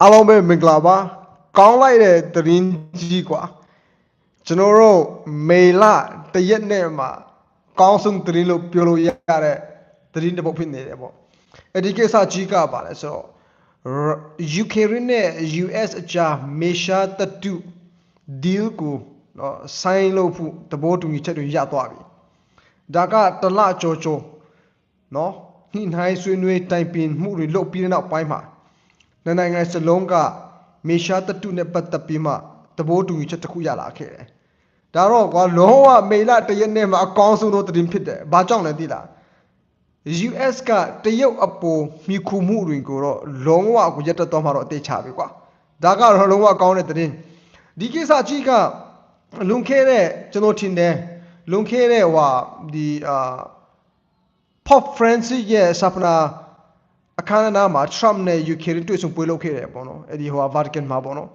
အားလုံးပဲမင်္ဂလာပါကောင်းလိုက်တဲ့သတင်းကြီးกว่าကျွန်တော်တို့မေလတရက်နဲ့မှာကောင်းဆုံးသတင်းလို့ပြောလို့ရတဲ့သတင်းတစ်ပုဒ်ဖြစ်နေတယ်ပေါ့အဲ့ဒီကိစ္စကြီးကပါလဲဆိုတော့ UK နဲ့ US အကြားမေရှာတတူ deal ကိုနော် sign လုပ်ဖို့သဘောတူညီချက်တွေရသွားပြီဒါကတလကြောကြောနော်ညှိနှိုင်းဆွေးနွေးတိုင်ပင်မှုတွေလုပ်ပြီးတဲ့နောက်ပိုင်းမှာ နှစ်နိုင်ငံစလုံးကမေရှာတတုနဲ့ပတ်သက်ပြီးမှသဘောတူညီချက်တစ်ခုရလာခဲ့တယ်။ဒါတော့ကွာလုံးဝမေလတရက်နဲ့မှအကောင်းဆုံးသောသတင်းဖြစ်တယ်။ဘာကြောင့်လဲသိလား။ US ကတရုတ်အပေါ်မိခုမှုတွေကိုတော့လုံးဝကိုရက်တက်သွားမှတော့အသေးချပြီကွာ။ဒါကတော့လုံးဝကောင်းတဲ့သတင်း။ဒီကိစ္စကြီးကလွန်ခဲ့တဲ့ကျွန်တော်ထင်တယ်လွန်ခဲ့တဲ့ဟိုဒီအာ Pop Francis ရဲ့ဆပ်နာ အခမ်းအနားမှာ Trump နဲ့ UK တွေ့ဆုံပွဲလုပ်ခဲ့တယ်ပေါ့နော်အဲ့ဒီဟို Vatican မှာပေါ့နော်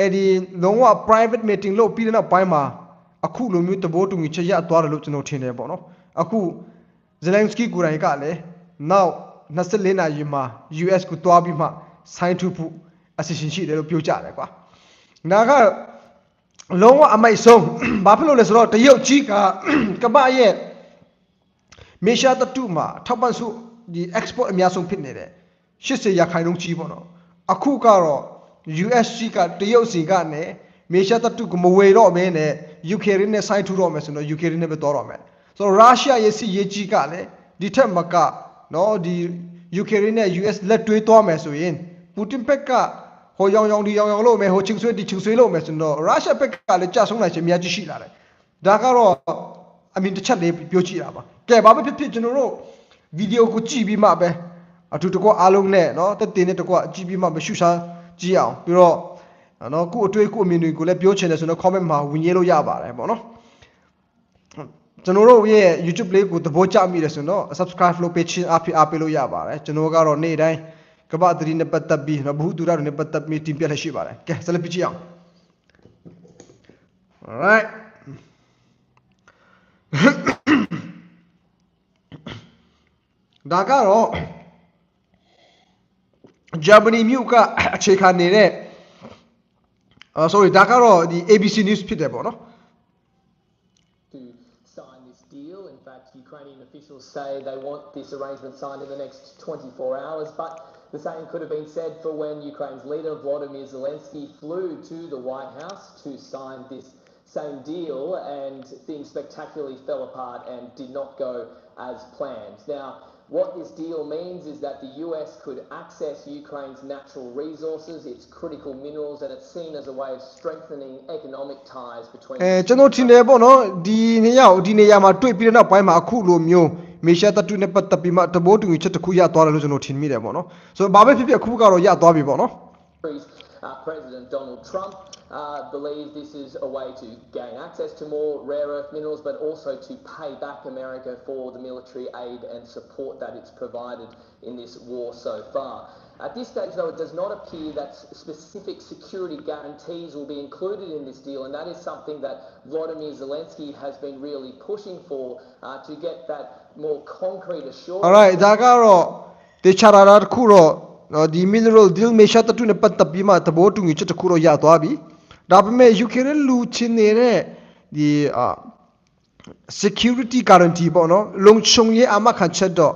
အဲ့ဒီလုံးဝ private meeting လုပ်ပြီးတဲ့နောက်ပိုင်းမှာအခုလိုမျိုးသဘောတူညီချက်ရသွားတယ်လို့ကျွန်တော်ထင်တယ်ပေါ့နော်အခု Zelensky ကိုယ်တိုင်ကလည်းနောက်24နာရီမှာ US ကိုတွားပြီးမှ sign ထုတ်ဖို့အစီအစဉ်ရှိတယ်လို့ပြောကြတယ်ကွာဒါကလုံးဝအမိုက်ဆုံးဘာဖြစ်လို့လဲဆိုတော့တရုတ်ကြီးကကမ္ဘာရဲ့မေရှာတတုမှာထောက်ပံ့စု ဒီ export အများဆုံးဖြစ်နေတယ်80ရာခိုင်နှုန်းကြီးပေါ့နော်အခုကတော့ USC ကတရုတ်စီကနေမေရှာတတုကမဝေတော့မင်းနဲ့ UK ရင်းနဲ့ဆိုင်ထူတော့မယ်ဆိုတော့ UK ရင်းနဲ့ပဲတော်တော့မယ်ဆိုတော့ရုရှားရဲ့စီရေးကြီးကလည်းဒီထက်မကနော်ဒီ UK ရင်းနဲ့ US လက်တွဲသွားမယ်ဆိုရင်ပူတင်ဘက်ကဟိုရောင်ရောင်ဒီရောင်ရောင်လို့မယ်ဟိုချင်းဆွေးဒီချင်းဆွေးလို့မယ်ဆိုတော့ရုရှားဘက်ကလည်းကြာဆုံးနိုင်ခြင်းအများကြီးရှိလာတယ်ဒါကတော့အမြင်တစ်ချက်လေးပြောကြည့်တာပါကဲဘာပဲဖြစ်ဖြစ်ကျွန်တော်တို့ ဗီဒီယိုကိုကြည့်ပြီးမှပဲအထူးတကွအားလုံးနဲ့နော်တက်တင်နဲ့တကွကြည့်ပြီးမှမရှုရှားကြည့်အောင်ပြီးတော့နော်ကိုအတွေ့ကိုအမြင်တွေကိုလည်းပြောချင်တယ်ဆိုတော့ comment မှာဝင်ရေးလို့ရပါတယ်ပေါ့နော်ကျွန်တော်တို့ရဲ့ YouTube လေးကိုသဘောကျမိတယ်ဆိုတော့ subscribe လုပ်ပေးချင်းအပြအပြလို့ရပါတယ်ကျွန်တော်ကတော့နေ့တိုင်းကပ္ပသတိနဲ့ပတ်သက်ပြီးနော်ဘုသူရတွေနဲ့ပတ်သက်ပြီးတင်ပြလက်ရှိပါတယ်ကဲဆက်လက်ကြည့်အောင် alright ဒါကတော့ Germany မြို့ကအခြေခံနေတဲ့အာ sorry ဒါကတော့ဒီ ABC News ဖြစ်တယ်ပေါ့နော် to sign this deal. In fact, Ukrainian officials say they want this arrangement signed in the next 24 hours, but the same could have been said for when Ukraine's leader Volodymyr Zelensky flew to the White House to sign this same deal, and things spectacularly fell apart and did not go as planned. Now, what this deal means is that the US could access Ukraine's natural resources, its critical minerals, and it's seen as a way of strengthening economic ties between အဲကျွန်တော်ထင်တယ်ပေါ့နော်ဒီနေရာကိုဒီနေရာမှာတွေ့ပြီးတဲ့နောက်ပိုင်းမှာအခုလိုမျိုးမေရှာတတုနဲ့ပတ်သက်ပြီးမှတဘိုးတူညီချက်တစ်ခုရသွားတယ်လို့ကျွန်တော်ထင်မိတယ်ပေါ့နော်ဆိုတော့ဘာပဲဖြစ်ဖြစ်အခုကတော့ရသွားပြီပေါ့နော် countries, uh, President Donald Trump uh, believes this is a way to gain access to more rare earth minerals, but also to pay back America for the military aid and support that it's provided in this war so far. At this stage, though, it does not appear that specific security guarantees will be included in this deal, and that is something that Vladimir Zelensky has been really pushing for uh, to get that more concrete assurance. All right, Dagaro, Kuro. နော်ဒီ mineral deal မေရှာတတုနဲ့ပတ်သက်ပြီးမှတဘိုးတူညီချက်တစ်ခုတော့ရသွားပြီဒါပေမဲ့ UK ရဲ့လူချင်းနေတဲ့ဒီအာ security guarantee ပေါ့နော်လုံခြုံရေးအမခံချက်တော့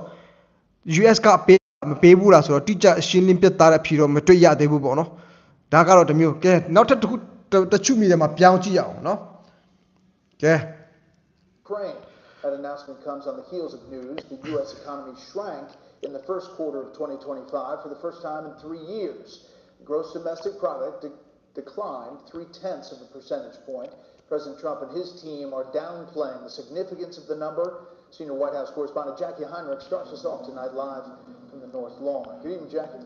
US ကပေးမပေးဘူးလားဆိုတော့တိကျရှင်းလင်းပြသတဲ့အဖြေတော့မတွေ့ရသေးဘူးပေါ့နော်ဒါကတော့တစ်မျိုးကဲနောက်ထပ်တစ်ခုတစ်တစ်ချုမိတယ်မှာပြောင်းကြည့်ရအောင်နော်ကဲ Ukraine. That announcement comes on the heels of news the U.S. economy shrank in the first quarter of 2025 for the first time in three years. Gross domestic product de- declined three tenths of a percentage point. President Trump and his team are downplaying the significance of the number. Senior White House correspondent Jackie Heinrich starts us off tonight live from the North Lawn. Good evening, Jackie.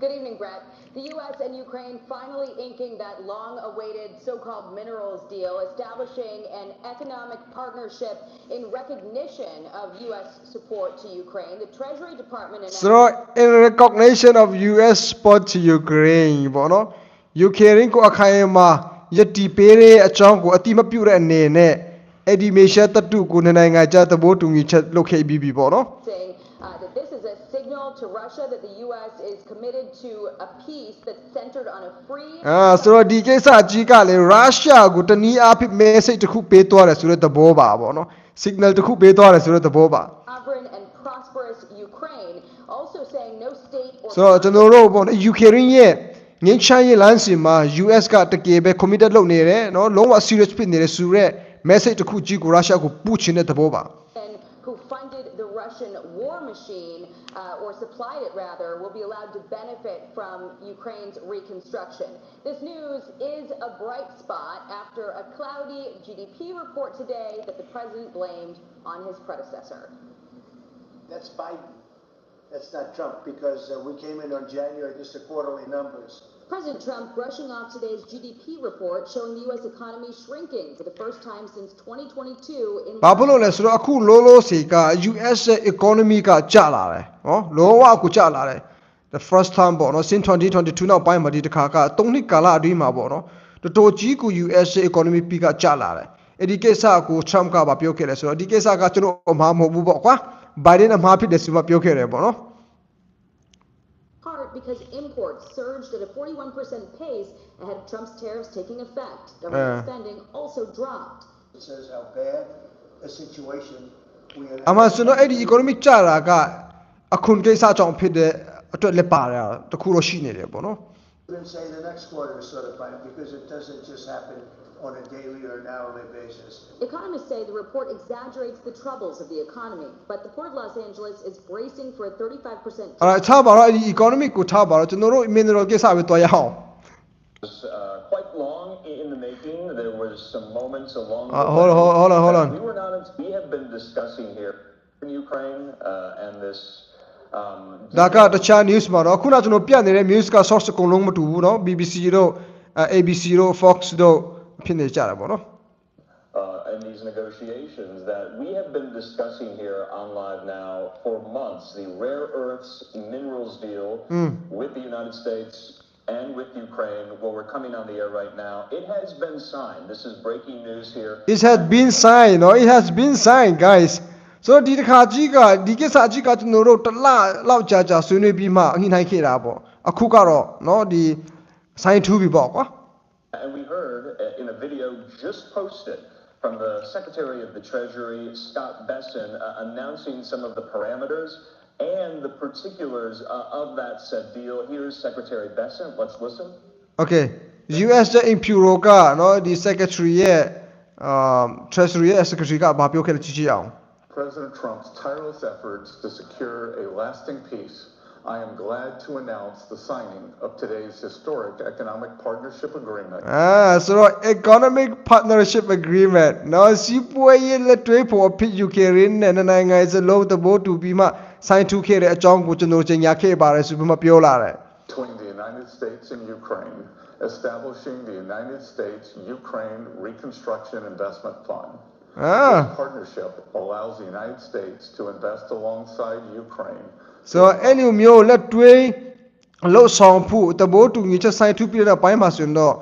Good evening, Brett. The U.S. and Ukraine finally inking that long awaited so called minerals deal, establishing an economic partnership in recognition of U.S. support to Ukraine. The Treasury Department announced. ဆိုတော့ in recognition of US support to Ukraine ပေါ့နော် Ukraine ကိုအခိုင်အမာယက်တီပေးတဲ့အကြောင်းကိုအတိမပြုတဲ့အနေနဲ့အဲ့ဒီမေရှာတတုကိုနှစ်နိုင်ငံကြားသဘောတူညီချက်လုပ်ခဲ့ပြီးပြီပေါ့နော် saying uh, that this is a signal to Russia that the U.S. is committed to a peace that's centered on a free. အာဆိုတော့ဒီကိစ္စအကြီးကလေရုရှားကိုတနည်းအားဖြင့် message တစ်ခုပေးသွားတယ်ဆိုတဲ့သဘောပါပေါ့နော် signal တစ်ခုပေးသွားတယ်ဆိုတဲ့သဘောပါ sovereign and prosperous Ukraine, also saying no state or ဆိုတော့ကျွန်တော်တို့ပေါ့နော် Ukraine ရဲ့ငင်းချမ်းရေးလမ်းစဉ်မှာ US ကတကယ်ပဲ committed လုပ်နေတယ်နော်လုံးဝ serious ဖြစ်နေတယ်ဆိုတော့ message တစ်ခုကြီးကိုရုရှားကိုပို့ချင်တဲ့သဘောပါ Russian war machine, uh, or supplied it rather, will be allowed to benefit from Ukraine's reconstruction. This news is a bright spot after a cloudy GDP report today that the president blamed on his predecessor. That's Biden. That's not Trump because uh, we came in on January, just the quarterly numbers. President Trump brushing off today's GDP report showing the U.S. economy shrinking for the first time since 2022 in ဘာဖြစ်လို့လဲဆိုတော့အခုလောလောဆယ်က US ရဲ့ economy ကကျလာတယ်နော်လောဝကိုကျလာတယ် the first time ပေါ့နော် since 2022နောက်ပိုင်းမှာဒီတစ်ခါက3နှစ်ကာလအတွင်းမှာပေါ့နော်တော်တော်ကြီးကို US ရဲ့ economy ကကျလာတယ်အဲ့ဒီကိစ္စကို Trump ကပါပြောခဲ့တယ်ဆိုတော့ဒီကိစ္စကကျွန်တော်အမှားမဟုတ်ဘူးပေါ့ကွာ Biden အမှားဖြစ်တယ်ဆိုမှပြောခဲ့တယ်ပေါ့နော် part because imports surged at a 41% pace ahead of Trump's tariffs taking effect. Government Uh. spending also dropped. It says how bad a situation we are. အမှဆိုတော့အဲ့ဒီ economic ကျတာကအခွန်ကိစ္စကြောင့်ဖြစ်တဲ့အတွက်လည်းပါတယ်တခုတော့ရှိနေတယ်ပေါ့နော် Even say the next quarter is sort of fine because it doesn't just happen on a daily or an hourly basis. Economists say the report exaggerates the troubles of the economy, but the Port of Los Angeles is bracing for a 35% အဲ့ဒါထားပါတော့အဲ့ဒီ economic ကိုထားပါတော့ကျွန်တော်တို့ mineral ကိစ္စပဲတွားရအောင် was uh, quite long in the making. There was some moments along Uh, the hold on, way hold on, hold on, hold on. that We were not. We have been discussing here in Ukraine uh, and this. Um, ဒါကတခြား news မှာတော့ခုနကျွန်တော်ပြနေတဲ့ news က source အကုန်လုံးမတူဘူးเนาะ BBC တို့အဲ ABC တို့ Fox တို့ ဖြစ်နေကြတာပေါ့နော် uh, in these negotiations that we have been discussing here on live now for months. The rare earths minerals deal with the United States and with Ukraine. Well, we're coming on the air right now. It has been signed. This is breaking news here. it has been signed เนาะ it has been signed guys ဆိုတော့ဒီတစ်ခါကြီးကဒီကိစ္စအကြီးကကျွန်တော်တို့တစ်လလောက်ကြာကြာဆွေးနွေးပြီးမှညှိနှိုင်းခဲ့တာပေါ့အခုကတော့เนาะဒီ sign ထူးပြီပေါ့ကွာ and we heard uh, in a video just posted from the Secretary of the Treasury, Scott Besson, uh, announcing some of the parameters and the particulars uh, of that said deal. Here's Secretary Besson. Let's listen. Okay. US အင်ဖြူရိုကနော်ဒီ Secretary ရဲ့ um Treasury ရဲ့ Secretary ကဘာပြောခဲ့လဲကြည့်ကြည့်အောင် President Trump's tireless efforts to secure a lasting peace I am glad to announce the signing of today's historic economic partnership agreement အာဆိုတော့ economic partnership agreement နော်စီးပွားရေးလက်တွဲဖို့အဖြစ် Ukraine နဲ့နှစ်နိုင်ငံစလုံးသဘောတူပြီးမှ sign ထူခဲ့တဲ့အကြောင်းကိုကျွန်တော်ကြေညာခဲ့ပါတယ်ဆိုပြီးမှပြောလာတယ် between the United States and Ukraine, establishing the United States Ukraine Reconstruction Investment Fund. အာ This partnership allows the United States to invest alongside Ukraine ဆိုတော့အဲ့လိုမျိုးလက်တွဲလှုပ်ဆောင်ဖို့သဘောတူညီချက် sign ထူပြီးတဲ့ပိုင်းမှာဆိုရင်တော့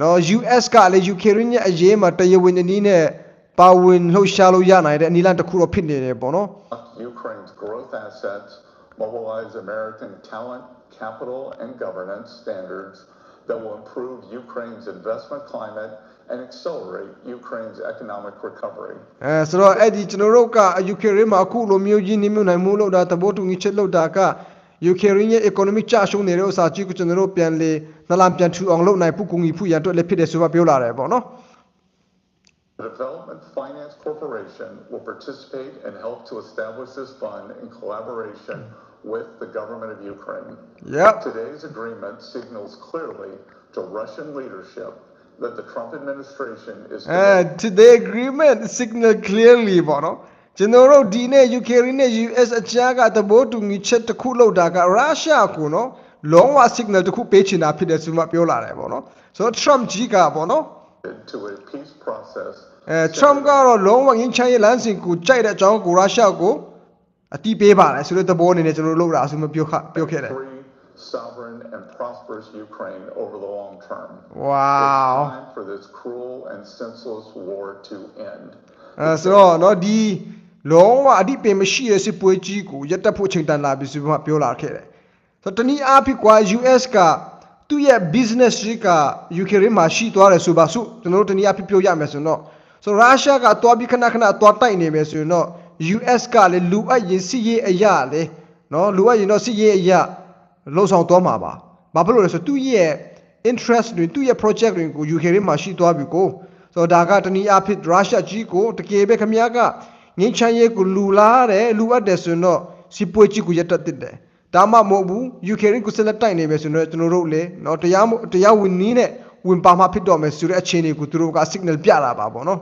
နော် US ကလည်း Ukraine ရဲ့အရေးမှာတရားဝင်အနေနဲ့ပါဝင်လှုပ်ရှားလို့ရနိုင်တဲ့အနည်းလမ်းတစ်ခုတော့ဖြစ်နေတယ်ပေါ့နော် Ukraine's growth assets, mobilize American talent, capital, and governance standards that will improve Ukraine's investment climate and accelerate Ukraine's economic recovery. အဲဆိုတော့အဲ့ဒီကျွန်တော်တို့က Ukraine မှာအခုလိုမျိုးရင်းနှီးမြှုပ်နှံမှုလုပ်တာသဘောတူညီချက်လုပ်တာက Ukraine ရဲ့ economic ကျရှုံးနေတဲ့ဥစ္စာကြီးကိုကျွန်တော်တို့ပြန်လေနလန်ပြန်ထူအောင်လုပ်နိုင်ဖို့ကူညီဖို့ရန်အတွက်လည်းဖြစ်တယ်ဆိုမှပြောလာတယ်ပေါ့နော် The Development Finance Corporation will participate and help to establish this fund in collaboration with the government of Ukraine. Yep Today's agreement signals clearly to Russian leadership that the Trump administration is အဲ committed today agreement signal clearly ပေါ့နော်ကျွန်တော်တို့ဒီနေ့ Ukraine နဲ့ US အကြားကသဘောတူညီချက်တစ်ခုလုပ်တာက Russia ကိုနော်လုံးဝ signal တစ်ခုပေးချင်တာဖြစ်တယ်ဆိုမှပြောလာတယ်ပေါ့နော်ဆိုတော့ Trump ကြီးကပေါ့နော် to a peace process အဲ Trump ကတော့လုံးဝငင်းချမ်းရေးလမ်းစဉ်ကိုကြိုက်တဲ့အကြောင်းကိုရုရှားကိုအတီးပေးပါတယ်ဆိုတဲ့သဘောအနေနဲ့ကျွန်တော်တို့လုပ်တာအဆိုမပြောခပြောခဲ့တယ် free, sovereign, and prosperous Ukraine over the long term. Wow It's time for this cruel and senseless war to end. အဲဆိုတော့เนาะဒီ လုံးဝအဓိပ္ပာယ်မရှိတဲ့စစ်ပွဲကြီးကိုရပ်တန့်ဖို့အချိန်တန်လာပြီဆိုပြီးမှပြောလာခဲ့တယ်ဆိုတော့တနည်းအားဖြင့်ကွာ US ကသူ့ရဲ့ business ကြီးက Ukraine မှာရှိသွားတယ်ဆိုပါစို့ကျွန်တော်တို့တနည်းအားဖြင့်ပြောရမယ်ဆိုတော့ဆိုတော့ရုရှားကသွားပြီးခဏခဏသွားတိုက်နေမယ်ဆိုရင်တော့ US ကလည်းလူအပ်ရင်စစ်ရေးအရာလေနော်လူအပ်ရင်တော့စစ်ရေးအရာ လှုပ်ဆောင်သွားမှာပါဘာဖြစ်လို့လဲဆိုတော့သူ့ရဲ့ interest တွေသူ့ရဲ့ project တွေကို Ukraine မှာရှိသွားပြီကိုဆိုတော့ဒါကတနည်းအားဖြင့်ရုရှားကြီးကိုတကယ်ပဲခင်ဗျားကငင်းချမ်းရေးကိုလူလားတယ်လူအပ်တယ်ဆိုရင်တော့စီပွဲကြီးကိုရက်တက်တစ်တယ်ဒါမှမဟုတ်ဘူး Ukraine ကိုဆက်လက်တိုက်နေမယ်ဆိုတော့ကျွန်တော်တို့လေနော်တရားမတရားဝင်နည်းနဲ့ဝင်ပါမှဖြစ်တော့မယ်ဆိုတဲ့အခြေအနေကိုသူတို့က signal ပြတာပါပေါ့နော်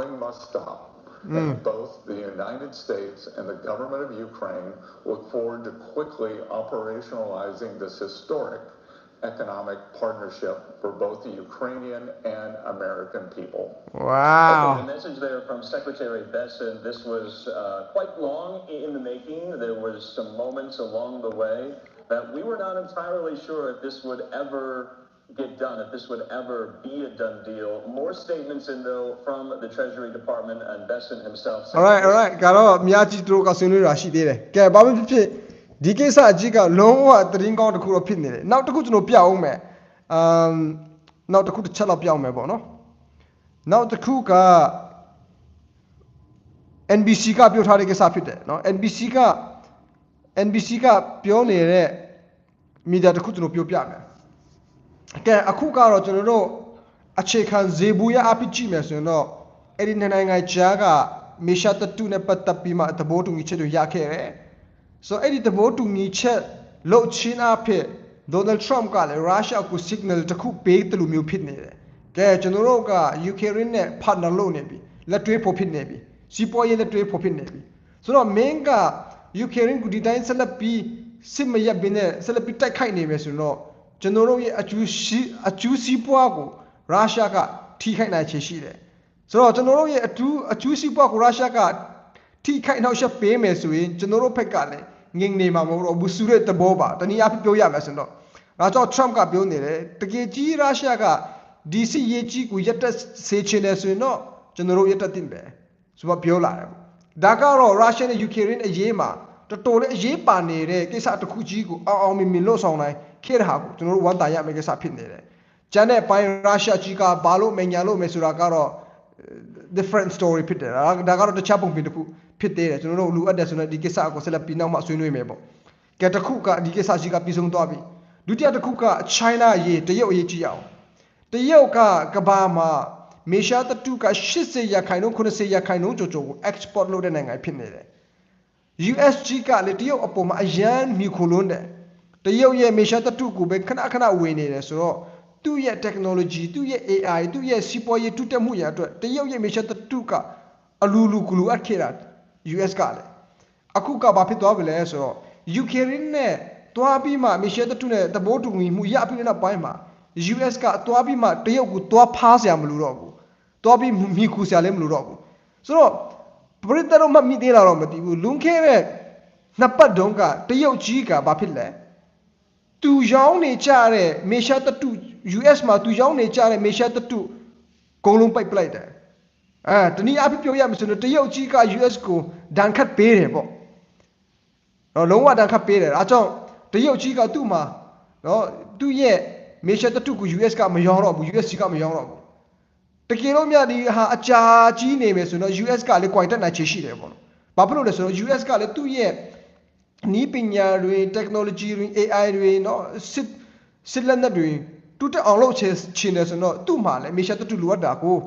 Killing must stop. And both the United States and the government of Ukraine look forward to quickly operationalizing this historic economic partnership for both the Ukrainian and American people. wow Okay, the message there from Secretary Besson, this was uh, quite long in the making. There was some moments along the way that we were not entirely sure if this would ever get done, if this would ever be a done deal. More statements in, though, from the Treasury Department and Besson himself. All right, all right. ကတော့အများကြီးတို့ကဆွေးနွေးတာရှိသေးတယ်။ကဲဘာမှဖြစ်ဖြစ်ဒီကိစ္စအကြီးကလုံးဝသတင်းကောင်းတစ်ခုတော့ဖြစ်နေတယ်။နောက်တစ်ခုကျွန်တော်ပြအောင်မယ်။အမ်နောက်တစ်ခုတစ်ချက်တော့ပြအောင်မယ်ပေါ့နော်။နောက်တစ်ခုက NBC ကပြောထားတဲ့ကိစ္စဖြစ်တယ်နော် NBC က NBC ကပြောနေတဲ့မီဒီယာတစ်ခုကျွန်တော်ပြောပြမယ် ကဲအခုကတော့ကျွန်တော်တို့အခြေခံဇေဘူးရအပိကြည့်မယ်ဆိုရင်တော့အဲ့ဒီနှစ်နိုင်ငံကြားကမေရှာတတူနဲ့ပတ်သက်ပြီးမှသဘောတူညီချက်တွေရခဲ့တယ်ဆိုတော့အဲ့ဒီသဘောတူညီချက်လှုပ်ချင်းအဖြစ်ဒေါ်နယ်ထရမ့်ကလည်းရုရှားကို signal တစ်ခုပေးတယ်လို့မျိုးဖြစ်နေတယ်ကဲကျွန်တော်တို့က Ukraine နဲ့ partner လုပ်နေပြီလက်တွဲဖို့ဖြစ်နေပြီစီးပွားရေးလက်တွဲဖို့ဖြစ်နေပြီဆိုတော့မင်းက Ukraine ကိုဒီတိုင်းဆက်လက်ပြီးစစ်မရက်ဘင်းနဲ့ဆက်လက်ပြီးတိုက်ခိုက်နေမယ်ဆိုတော့ ကျွန်တော်တို့ရဲ့အကျိုးရှိအကျိုးစီးပွားကိုရုရှားကထိခိုက်နိုင်ချေရှိတယ်ဆိုတော့ကျွန်တော်တို့ရဲ့အထူးအကျိုးစီးပွားကိုရုရှားကထိခိုက်နှောက်ယှက်ပေးမယ်ဆိုရင်ကျွန်တော်တို့ဘက်ကလည်းငင်နေမှာမဟုတ်တော့ဘူးဆိုတဲ့သဘောပါတနည်းအားဖြင့်ပြောရမယ်ဆိုတော့ဒါကြောင့် Trump ကပြောနေတယ်တကယ်ကြီးရုရှားကဒီစီရေးကြီးကိုရက်တက်စေချင်တယ်ဆိုရင်တော့ကျွန်တော်တို့ရက်တက်တင်ပဲဆိုတော့ပြောလာတယ်ဒါကတော့ရုရှားနဲ့ယူကရိန်းအရေးမှာတော်တော်လေးအရေးပါနေတဲ့ကိစ္စတစ်ခုကြီးကိုအောင်အောင်မြင်မြင်လှုပ်ဆောင်နိုင် ခဲ့တာကိုကျွန်တော်တို့ဝန်တာရမယ့်ကိစ္စဖြစ်နေတယ်ကျန်တဲ့ပိုင်းရုရှားကြီးကဘာလို့မညာလို့မယ်ဆိုတာကတော့ different story ဖြစ်တယ်ဒါဒါကတော့တခြားပုံပြင်တစ်ခုဖြစ်သေးတယ်ကျွန်တော်တို့လူအပ်တယ်ဆိုတော့ဒီကိစ္စကိုဆက်လက်ပြီးနောက်မှဆွေးနွေးမယ်ပေါ့ကဲတစ်ခုကဒီကိစ္စကြီးကပြီးဆုံးသွားပြီဒုတိယတစ်ခုက China ရေးတရုတ်အရေးကြည့်အောင်တရုတ်ကကဘာမှာမေရှားတတုက80ရာခိုင်နှုန်း90ရာခိုင်နှုန်းကျော်ကျော်ကို export လုပ်တဲ့နိုင်ငံဖြစ်နေတယ် USG ကလည်းတရုတ်အပေါ်မှာအရန်မြူခုလွန်းတယ် တရုတ်ရဲ့မေရှားတတုကိုပဲခဏခဏဝင်နေတယ်ဆိုတော့သူ့ရဲ့ technology သူ့ရဲ့ AI သူ့ရဲ့စီးပွားရေးတိုးတက်မှုရအတွက်တရုတ်ရဲ့မေရှားတတုကအလူလူကူလူအပ်ခဲ့တာ US ကလည်းအခုကဘာဖြစ်သွားပြီလဲဆိုတော့ Ukraine နဲ့တွားပြီးမှမေရှားတတုနဲ့တဘောတူညီမှုရပြီးတဲ့နောက်ပိုင်းမှာ US ကတွားပြီးမှတရုတ်ကိုတွားဖားစရာမလိုတော့ဘူးတွားပြီးမိခုစရာလည်းမလိုတော့ဘူးဆိုတော့ပရိသတ်တို့မှမိသေးတာတော့မသိဘူးလွန်ခဲ့တဲ့နှစ်ပတ်တုန်းကတရုတ်ကြီးကဘာဖြစ်လဲ သူရောင်းနေကြတဲ့မေရှားတတု US မှာသူရောင်းနေကြတဲ့မေရှားတတုအကုန်လုံးပိတ်ပလိုက်တယ်အဲတနည်းအားဖြင့်ပြောရမယ်ဆိုရင်တရုတ်ကြီးက US ကိုဒဏ်ခတ်ပေးတယ်ပေါ့တော့လုံးဝဒဏ်ခတ်ပေးတယ်အဲကြောင့်တရုတ်ကြီးကသူ့မှာနော်သူ့ရဲ့မေရှားတတုကို US ကမရောင်းတော့ဘူး US ကြီးကမရောင်းတော့ဘူးတကယ်လို့မြတ်ဒီဟာအကြာကြီးနေမယ်ဆိုတော့ US ကလည်း quite နိုင်ချေရှိတယ်ပေါ့နော်ဘာဖြစ်လို့လဲဆိုတော့ US ကလည်းသူ့ရဲ့ နီးပညာတွေ technology တွေ AI တွေเนาะစစ်စစ်လက်နက်တွေတူတက်အောင်လုပ်ချင်ချင်တယ်ဆိုတော့သူ့မှာလည်းမေရှားတတုလိုအပ်တာကို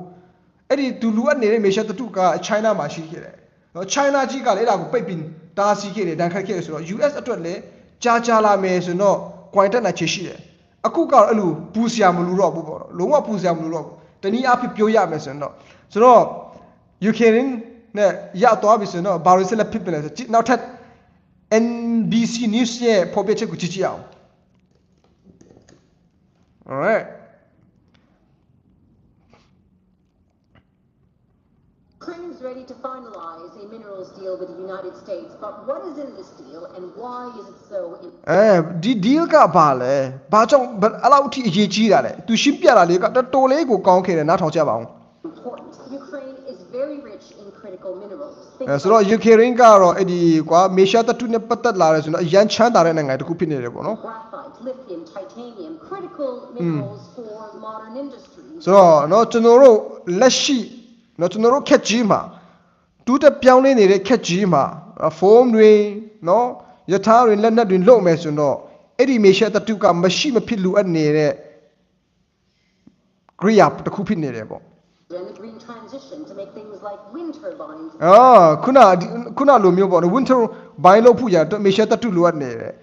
အဲ့ဒီသူလိုအပ်နေတဲ့မေရှားတတုက China မှာရှိခဲ့တယ်เนาะ China ကြီးကလည်းအဲ့ဒါကိုပိတ်ပြီးတားဆီးခဲ့တယ်တန်ခတ်ခဲ့တယ်ဆိုတော့ US အတွက်လည်းကြာကြာလာမယ်ဆိုတော့ quite နိုင်ချေရှိတယ်အခုကတော့အဲ့လိုပူစရာမလိုတော့ဘူးပေါ့နော်လုံးဝပူစရာမလိုတော့ဘူးတနည်းအားဖြင့်ပြောရမယ်ဆိုရင်တော့ဆိုတော့ Ukraine နဲ့ရသွားပြီဆိုရင်တော့ဘာလို့ဆက်လက်ဖြစ်ပလဲဆိုတော့နောက်ထပ် NBC News ရဲ့ဖော်ပြချက်ကိုကြည့်ကြည့်အောင် Alright Ukraine is ready to finalize a minerals deal with the United States, but what is in this deal and why is it so အဲဒီ deal ကဘာလဲဘာကြောင့်ဘယ်အဲ့လောက်အထိအရေးကြီးတာလဲသူရှင်းပြတာလေးကတော်တော်လေးကိုကောင်းခဲ့တယ်နားထောင်ကြပါအောင် important? Ukraine is very rich in critical အဲဆိုတော့ Ukraine ကတော့အဲ့ဒီကွာမေရှာတတုနဲ့ပတ်သက်လာတယ်ဆိုတော့အရန်ချမ်းသာတဲ့နိုင်ငံတစ်ခုဖြစ်နေတယ်ပေါ့နော် graphite, lithium, titanium, critical minerals for modern industries. ဆိုတော့เนาะကျွန်တော်တို့လက်ရှိเนาะကျွန်တော်တို့ခက်ကြီးမှာတူးတက်ပြောင်းလဲနေတဲ့ခက်ကြီးမှာဖုန်းတွေเนาะယထာတွေလက်နက်တွေလုံမယ်ဆိုတော့အဲ့ဒီမေရှာတတုကမရှိမဖြစ်လိုအပ်နေတဲ့ Great တစ်ခုဖြစ်နေတယ်ပေါ့ And the green transition to make things like wind turbines အာခုနဒီခုနလိုမျိုးပေါ့နော် winter ဘိုင်းလို့ဖူရအတွက်မေရှာတတုလိုအပ်နေတယ်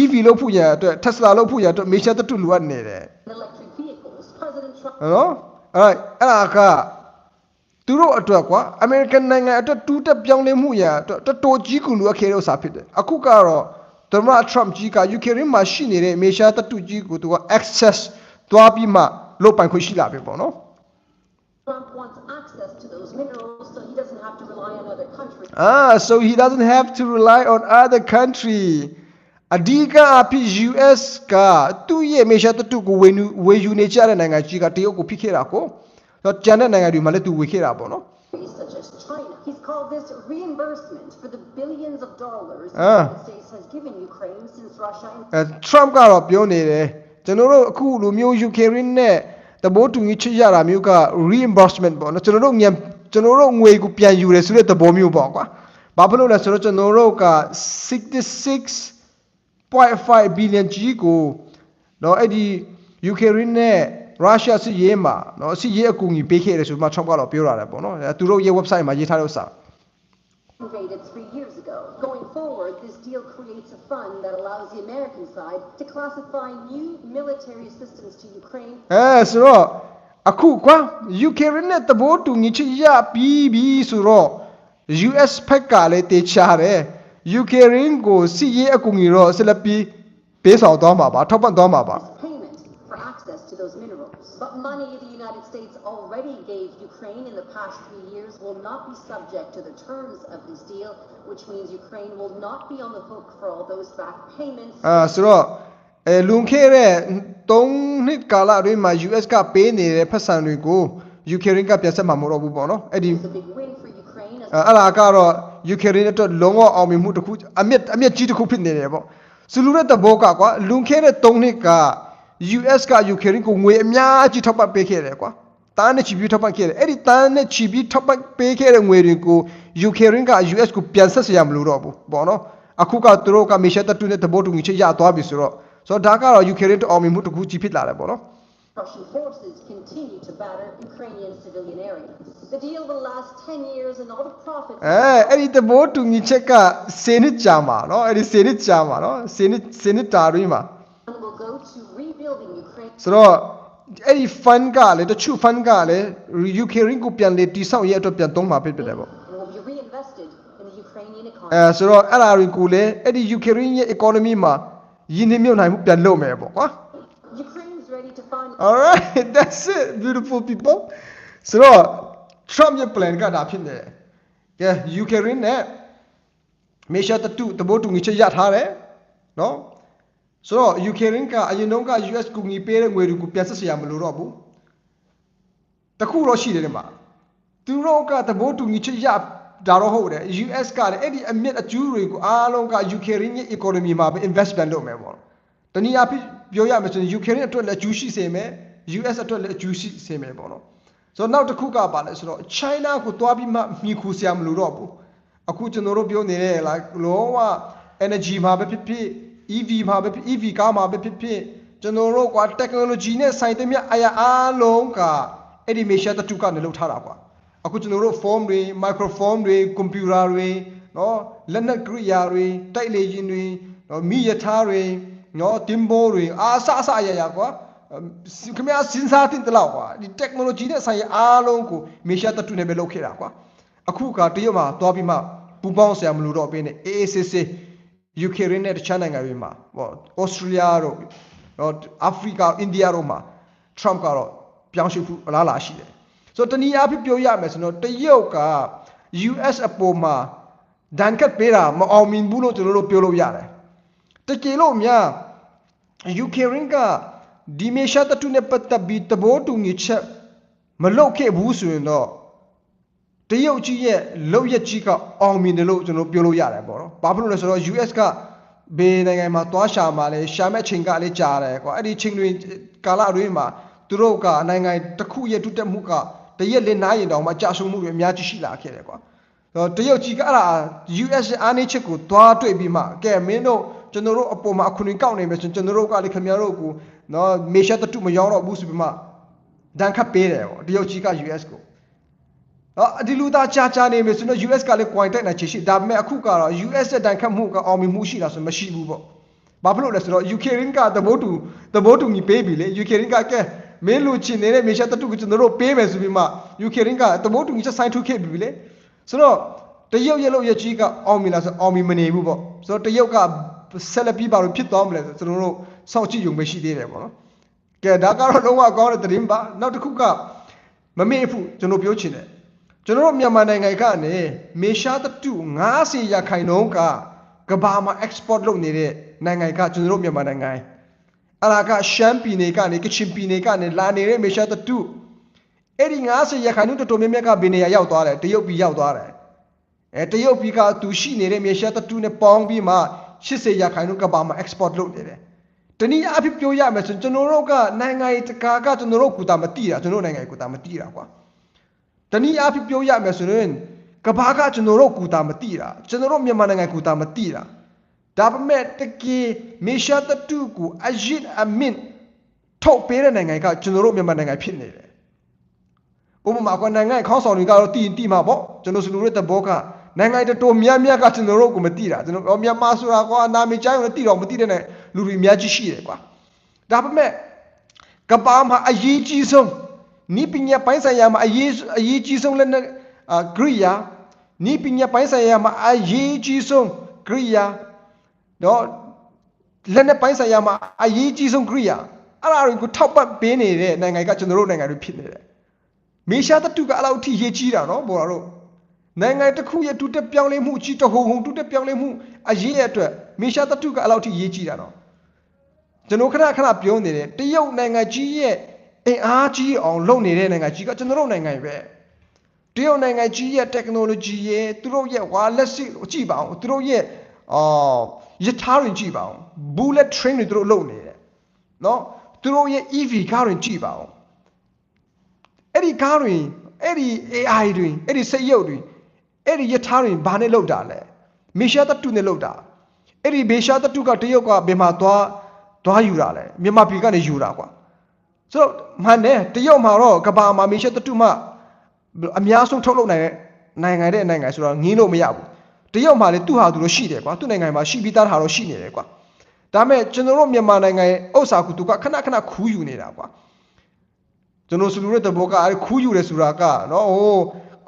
EV လို့ဖူရအတွက် Tesla လို့ဖူရအတွက်မေရှာတတုလိုအပ်နေတယ် and electric vehicles. President Trump နော်အဲ့အဲ့ဒါကသူတို့အတွက်ကွာ American နိုင်ငံအတွက်တူးတက်ပြောင်းလဲမှုရအတွက်တော်တော်ကြီးကူလိုအပ်ခဲ့တဲ့ဥစ္စာဖြစ်တယ်အခုကတော့သမ္မတ Trump ကြီးက Ukraine မှာရှိနေတဲ့မေရှာတတုကြီးကိုသူက access သွားပြီးမှလုပ်ပိုင်ခွင့်ရှိလာပြီပေါ့နော် Trump wants access to those minerals so he doesn't have to rely on other countries. Ah, so he doesn't have to rely on other country. အဓိကအဖြစ် US ကသူ့ရဲ့မေရှာတတုကိုဝယ်ယူဝယ်ယူနေကြတဲ့နိုင်ငံကြီးကတရုတ်ကိုဖိခဲ့တာကိုတော့ကျန်တဲ့နိုင်ငံတွေမှာလည်းသူဝယ်ခဲ့တာပေါ့နော် such as China. He's called this reimbursement for the billions of dollars the Ah. United States has given Ukraine since Russia အဲ Trump ကတော့ပြောနေတယ်ကျွန်တော်တို့အခုလိုမျိုး Ukraine နဲ့ တဘိုးတူကြီးချစ်ရတာမျိုးက reimbursement ပေါ့နော်ကျွန်တော်တို့ငွေကျွန်တော်တို့ငွေကိုပြန်ယူတယ်ဆိုတဲ့သဘောမျိုးပေါ့ကွာဘာဖြစ်လို့လဲဆိုတော့ကျွန်တော်တို့က66.5 billion ကြီးကိုနော်အဲ့ဒီ Ukraine နဲ့ Russia စစ်ရေးမှာနော်စစ်ရေးအကူအညီပေးခဲ့တယ်ဆိုမှ Trump ကတော့ပြောလာတယ်ပေါ့နော်သူတို့ရဲ့ website မှာရေးထားတဲ့ဥစ္စာ invaded three years ago. Going forward, this deal creates a fund that allows the American side to classify new military assistance to Ukraine အဲဆိုတော့အခုကွာ Ukraine နဲ့တဘိုးတူညီချစ်ရပြီးပြီဆိုတော့ US ဖက်ကလည်းတေချာတယ် Ukraine ကိုစစ်ရေးအကူအညီတော့ဆက်လက်ပြီးပေးဆောင်သွားမှာပါထောက်ပံ့သွားမှာပါ as payment for access to those minerals. But money the United States already gave Ukraine in the past three years will not be subject to the terms of this deal, which means Ukraine will not be on the hook for all those back payments. အဲဆိုတော့အဲလွန်ခဲ့တဲ့3နှစ်ကာလအတွင်းမှာ US ကပေးနေတဲ့ဖက်ဆန်တွေကို Ukraine ကပြန်ဆက်မှာမဟုတ်တော့ဘူးပေါ့နော်အဲ့ဒီ It's a big win for Ukraine as အဲအဲ့ဒါကတော့ Ukraine အတွက်လုံးဝအောင်မြင်မှုတစ်ခုအမြင့်အမြင့်ကြီးတစ်ခုဖြစ်နေတယ်ပေါ့စလူတဲ့တဘောကကွာလွန်ခဲ့တဲ့3နှစ်က US က Ukraine ကိုငွေအများကြီးထောက်ပံ့ပေးခဲ့တယ်ကွာ တန်းနဲ့ချီပြီးထောက်ပံ့ခဲ့တယ်အဲ့ဒီတန်းနဲ့ချီပြီးထောက်ပံ့ပေးခဲ့တဲ့ငွေတွေကို Ukraine က US ကိုပြန်ဆက်စရာမလိုတော့ဘူးပေါ့နော်အခုကသူတို့ကမေရှာတတူနဲ့သဘောတူညီချက်ရသွားပြီဆိုတော့ဆိုတော့ဒါကတော့ Ukraine တအောင်မြင်မှုတစ်ခုကြီးဖြစ်လာတယ်ပေါ့နော် Russian forces continue to batter Ukrainian civilian areas. The deal will last 10 years and all the profits အဲအဲ့ဒီသဘောတူညီချက်ကစေနစ်ကြာမှာနော်အဲ့ဒီစေနစ်ကြာမှာနော်စေနစ်စေနစ်တာရင်းမှာ will go to rebuilding Ukraine ဆိုတော့ အဲ့ဒီ fund ကလည်းတချို့ fund ကလည်း Ukraine ကိုပြန်လေတိဆောက်ရအတွက်ပြန်သုံးမှာဖြစ်တယ်ပေါ့ and will be reinvested in the Ukrainian အဲ economy. ဆိုတော့အဲ့ဒါတွေကိုလည်းအဲ့ဒီ Ukraine ရဲ့ economy မှာရင်းနှီးမြှုပ်နှံမှုပြန်လုပ်မယ်ပေါ့ကွာ Ukraine is ready to find All right that's it beautiful people ဆိုတော့ Trump ရဲ့ plan ကဒါဖြစ်နေတယ်ကဲ Ukraine နဲ့ Measure တတူတဘိုးတူညီချက်ရထားတယ်နော် ဆိုတော့ Ukraine ကအရင်တုန်းက US ကူညီပေးတဲ့ငွေတွေကိုပြန်ဆက်စရာမလိုတော့ဘူးတခုတော့ရှိတယ်ဒီမှာသူတို့ကတဘိုးတူညီချက်ရဒါတော့ဟုတ်တယ် US ကလည်းအဲ့ဒီအမြင့်အကျူးတွေကိုအားလုံးက Ukraine ရဲ့ economy မှာပဲ investment လုပ်မယ်ပေါ့တနည်းအားဖြင့်ပြောရမယ်ဆိုရင် Ukraine အတွက်လည်းအကျူးရှိစေမယ် US အတွက်လည်းအကျူးရှိစေမယ်ပေါ့နော်ဆိုတော့နောက်တစ်ခုကပါလဲဆိုတော့ China ကိုတွားပြီးမှမြီခူစရာမလိုတော့ဘူးအခုကျွန်တော်တို့ပြောနေတဲ့လားလုံးဝ energy မှာပဲဖြစ်ဖြစ် EV မှာပဲဖြစ် EV ကားမှာပဲဖြစ်ဖြစ်ကျွန်တော်တို့ကွာ technology နဲ့ဆိုင်တဲ့မြတ်အရာအားလုံးကအဲ့ဒီ Measure တတူကနေလောက်ထားတာကွာအခုကျွန်တော်တို့ form တွေ microphone တွေ computer တွေနော်လက်နက်ကိရိယာတွေတိုက်လေယာဉ်တွေနော်မိရထားတွေနော်တင်ဘိုးတွေအားအစအစအရာရာကွာခင်ဗျာစဉ်းစားတင်တလောက်ကွာဒီ technology နဲ့ဆိုင်ရာအားလုံးကို Measure တတူနဲ့ပဲလုပ်ခဲ့တာကွာအခုကတရုတ်မှာသွားပြီးမှပူပေါင်းဆရာမလို့တော့ဘင်းနဲ့အေးအေးဆေးဆေး Ukraine နဲ့တခြားနိုင်ငံတွေမှာဟော Australia တို့တော့ Africa India တို့မှာ Trump ကတော့ပြောင်းရွှေ့ဖို့အလားအလာရှိတယ်ဆိုတော့တနည်းအားဖြင့်ပြောရမယ်ဆိုတော့တရုတ်က US အပေါ်မှာဒဏ်ခတ်ပေးတာမအောင်မြင်ဘူးလို့ကျွန်တော်တို့ပြောလို့ရတယ်တကယ်လို့များ Ukraine ကဒီမေရှာတတုနဲ့ပတ်သက်ပြီးတဘောတူညီချက်မလုပ်ခဲ့ဘူးဆိုရင်တော့ တရုတ်ကြီးရဲ့လောက်ရက်ကြီးကအောင်မြင်တယ်လို့ကျွန်တော်ပြောလို့ရတယ်ပေါ့နော်ဘာဖြစ်လို့လဲဆိုတော့ US ကဘေးနိုင်ငံမှာသွားရှာမှာလဲရှာမဲ့ချိန်ကလေးကြာတယ်ကွာအဲ့ဒီချိန်တွေကာလအတွင်းမှာသူတို့ကနိုင်ငံတစ်ခုရဲ့တုတက်မှုကတရက်လေးနားရင်တောင်မှကြာရှုံးမှုတွေအများကြီးရှိလာခဲ့တယ်ကွာတော့တရုတ်ကြီးကအဲ့ဒါ US ရဲ့အားနည်းချက်ကိုသွားတွေ့ပြီးမှကဲမင်းတို့ကျွန်တော်တို့အပေါ်မှာအခွင့်အရေးကောက်နေမယ်ဆိုရင်ကျွန်တော်တို့ကလေခင်ဗျားတို့ကိုနော်မေရှာတတုမရောက်တော့ဘူးဆိုပြီးမှဒဏ်ခတ်ပေးတယ်ပေါ့တရုတ်ကြီးက US ကို နော်အဒီလူသားကြာကြာနေမယ်ဆိုတော့ US ကလည်း coin တိုက်နေချေရှိဒါပေမဲ့အခုကတော့ US ရဲ့တန်ခတ်မှုကအောင်မြင်မှုရှိတာဆိုမရှိဘူးပေါ့ဘာဖြစ်လို့လဲဆိုတော့ Ukraine ကသဘောတူသဘောတူညီပေးပြီလေ Ukraine ကကဲမင်းလူချင်းနေတဲ့မေရှာတတုကိုကျွန်တော်တို့ပေးမယ်ဆိုပြီးမှ Ukraine ကသဘောတူညီချက်ဆိုင်ထုတ်ခဲ့ပြီလေဆိုတော့တရုတ်ရဲ့လို့ရကြီးကအောင်မြင်လားဆိုအောင်မြင်မနေဘူးပေါ့ဆိုတော့တရုတ်ကဆက်လက်ပြီးပါလို့ဖြစ်သွားမလဲဆိုကျွန်တော်တို့စောင့်ကြည့်ရုံပဲရှိသေးတယ်ပေါ့နော်ကဲဒါကတော့လုံးဝကောင်းတဲ့သတင်းပါနောက်တစ်ခုကမမေ့ဘူးကျွန်တော်ပြောချင်တယ် ကျွန်တော်တို့မြန်မာနိုင်ငံကနေမေရှားတတု90ရာခိုင်နှုန်းကကဘာမှာ export လုပ်နေတဲ့နိုင်ငံကကျွန်တော်တို့မြန်မာနိုင်ငံအလားကရှမ်းပြည်နယ်ကနေကချင်ပြည်နယ်ကနေလာနေတဲ့မေရှားတတုအဲ့ဒီ90ရာခိုင်နှုန်းတော်တော်များများကဘယ်နေရာရောက်သွားတယ်တရုတ်ပြည်ရောက်သွားတယ်အဲတရုတ်ပြည်ကသူရှိနေတဲ့မေရှားတတုနဲ့ပေါင်းပြီးမှ80ရာခိုင်နှုန်းကဘာမှာ export လုပ်နေတယ်တနည်းအားဖြင့်ပြောရမယ်ဆိုရင်ကျွန်တော်တို့ကနိုင်ငံတကာကကျွန်တော်တို့ကူတာမတိတာကျွန်တော်တို့နိုင်ငံကူတာမတိတာကွာ တနည်းအားဖြင့်ပြောရမယ်ဆိုရင်ကဘာကကျွန်တော်တို့ကူတာမတိတာကျွန်တော်တို့မြန်မာနိုင်ငံကူတာမတိတာဒါပေမဲ့တကယ်မေရှာတတူကိုအယစ်အမင်ထုတ်ပေးတဲ့နိုင်ငံကကျွန်တော်တို့မြန်မာနိုင်ငံဖြစ်နေတယ်ဥပမာကနိုင်ငံခေါင်းဆောင်တွေကတော့တည်တည်မှာပေါ့ကျွန်တော်စလူရဲ့တဘောကနိုင်ငံတော်တော်များများကကျွန်တော်တို့ကိုမတိတာကျွန်တော်မြန်မာဆိုတာကွာနာမည်ကျောင်းလည်းတိတော့မတိတဲ့နဲ့လူတွေအများကြီးရှိတယ်ကွာဒါပေမဲ့ကဘာမှာအရေးကြီးဆုံး နိပညာပိုင်းဆိုင်ရာမှာအရေးအရေးကြီးဆုံးလက်နက်အာကရိယာနိပညာပိုင်းဆိုင်ရာမှာအရေးကြီးဆုံးကရိယာတော့လက်နက်ပိုင်းဆိုင်ရာမှာအရေးကြီးဆုံးကရိယာအဲ့ဒါတွေကိုထောက်ပံ့ပေးနေတဲ့နိုင်ငံကကျွန်တော်တို့နိုင်ငံတွေဖြစ်နေတယ်မေရှားတတုကအဲ့လောက်အထိရေးကြီးတာနော်ဘောတော်တို့နိုင်ငံတစ်ခုရဲ့တူတက်ပြောင်းလဲမှုကြီးတဟုန်ဟုန်တူတက်ပြောင်းလဲမှုအရေးရဲ့အတွက်မေရှားတတုကအဲ့လောက်အထိရေးကြီးတာနော်ကျွန်တော်ခဏခဏပြောနေတယ်တရုတ်နိုင်ငံကြီးရဲ့ အင်အားကြီးအောင်လုပ်နေတဲ့နိုင်ငံကြီးကကျွန်တော်တို့နိုင်ငံပဲတရုတ်နိုင်ငံကြီးရဲ့ technology ရဲ့သူတို့ရဲ့ wireless ကိုကြည့်ပါအောင်သူတို့ရဲ့အာရထားတွေကြည့်ပါအောင် bullet train တွေသူတို့လုပ်နေတယ်နော်သူတို့ရဲ့ EV ကားတွေကြည့်ပါအောင်အဲ့ဒီကားတွေအဲ့ဒီ AI တွေအဲ့ဒီစိတ်ရုပ်တွေအဲ့ဒီရထားတွေဘာနဲ့လုပ်တာလဲမေရှာတတုနဲ့လုပ်တာအဲ့ဒီဘေရှာတတုကတရုတ်ကဘယ်မှာသွားသွားယူတာလဲမြန်မာပြည်ကနေယူတာကွာ ဆိုတော့မှန်တယ်တရုတ်မှာတော့ကဘာမှာမေရှာတတုမှအများဆုံးထုတ်လုပ်နိုင်တဲ့နိုင်ငံတဲ့နိုင်ငံဆိုတော့ငင်းလို့မရဘူးတရုတ်မှာလည်းသူ့ဟာသူတို့ရှိတယ်ကွာသူ့နိုင်ငံမှာရှိပြီးသားဟာတော့ရှိနေတယ်ကွာဒါပေမဲ့ကျွန်တော်တို့မြန်မာနိုင်ငံရဲ့ဥစ္စာကူသူကခဏခဏခူးယူနေတာကွာကျွန်တော်စလူရဲ့တဘောကအဲခူးယူတယ်ဆိုတာကနော်ဟို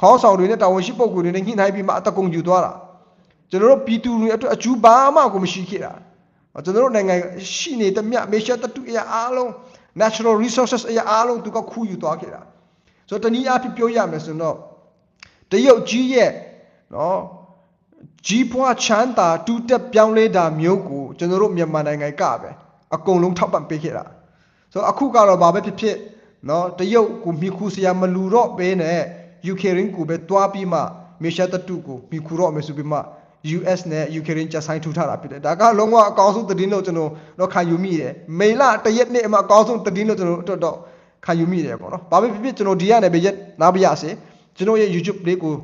ခေါင်းဆောင်တွေနဲ့တာဝန်ရှိပုဂ္ဂိုလ်တွေနဲ့ညှိနှိုင်းပြီးမှအတကုံယူသွားတာကျွန်တော်တို့ပြည်သူတွေအတွက်အကျူဘာမှကိုမရှိခဲ့တာကျွန်တော်တို့နိုင်ငံရှိနေတဲ့မြမေရှာတတုအရာအားလုံး natural resources အရာအားလုံးသူကခူးယူသွားခဲ့တာဆိုတော့တနည်းအားဖြင့်ပြောရမယ်ဆိုတော့တရုတ်ကြီးရဲ့နော်ကြီးပွားချမ်းသာတူးတက်ပြောင်းလဲတာမျိုးကိုကျွန်တော်တို့မြန်မာနိုင်ငံကပဲအကုန်လုံးထောက်ပံ့ပေးခဲ့တာဆိုတော့အခုကတော့ဘာပဲဖြစ်ဖြစ်နော်တရုတ်ကိုမိခုစရာမလူတော့ပဲနဲ့ Ukraine ကိုပဲတွားပြီးမှမေရှာတတုကိုမိခုတော့မယ်ဆိုပြီးမှ US နဲ့ Ukraine ကြဆိုင်ထူထားတာဖြစ်တယ်ဒါကလုံးဝအကောင်းဆုံးသတင်းလို့ကျွန်တော်တော့ခံယူမိတယ်မေလတရက်နေ့အမှအကောင်းဆုံးသတင်းလို့ကျွန်တော်တို့တော့ခံယူမိတယ်ပေါ့နော်ဘာပဲဖြစ်ဖြစ်ကျွန်တော်ဒီကနေပဲရက်နားပြရစေကျွန်တော်ရဲ့ YouTube လေးကို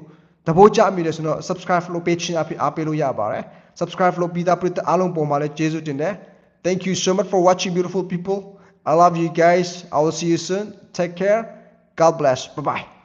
တဘိုးကြမိတယ်ဆိုတော့ subscribe လုပ်ပေးချင်အဖြစ်အားပေးလို့ရပါတယ် subscribe လုပ်ပြီးသားပရိသတ်အားလုံးပုံမှာလည်းကျေးဇူးတင်တယ် thank you so much for watching beautiful people i love you guys i will see you soon take care god bless bye bye